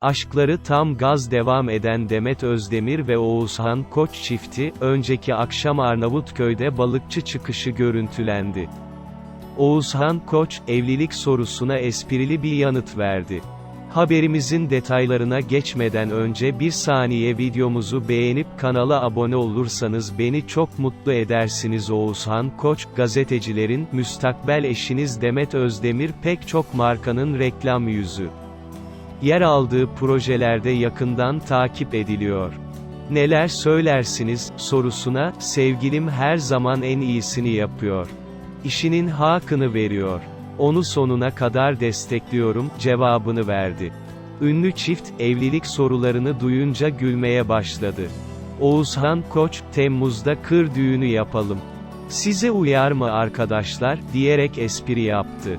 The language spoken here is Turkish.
Aşkları tam gaz devam eden Demet Özdemir ve Oğuzhan Koç çifti, önceki akşam Arnavutköy'de balıkçı çıkışı görüntülendi. Oğuzhan Koç, evlilik sorusuna esprili bir yanıt verdi. Haberimizin detaylarına geçmeden önce bir saniye videomuzu beğenip kanala abone olursanız beni çok mutlu edersiniz Oğuzhan Koç, gazetecilerin, müstakbel eşiniz Demet Özdemir pek çok markanın reklam yüzü. Yer aldığı projelerde yakından takip ediliyor. Neler söylersiniz, sorusuna, sevgilim her zaman en iyisini yapıyor. İşinin hakkını veriyor. Onu sonuna kadar destekliyorum, cevabını verdi. Ünlü çift, evlilik sorularını duyunca gülmeye başladı. Oğuzhan Koç, Temmuz'da kır düğünü yapalım. Size uyar mı arkadaşlar, diyerek espri yaptı.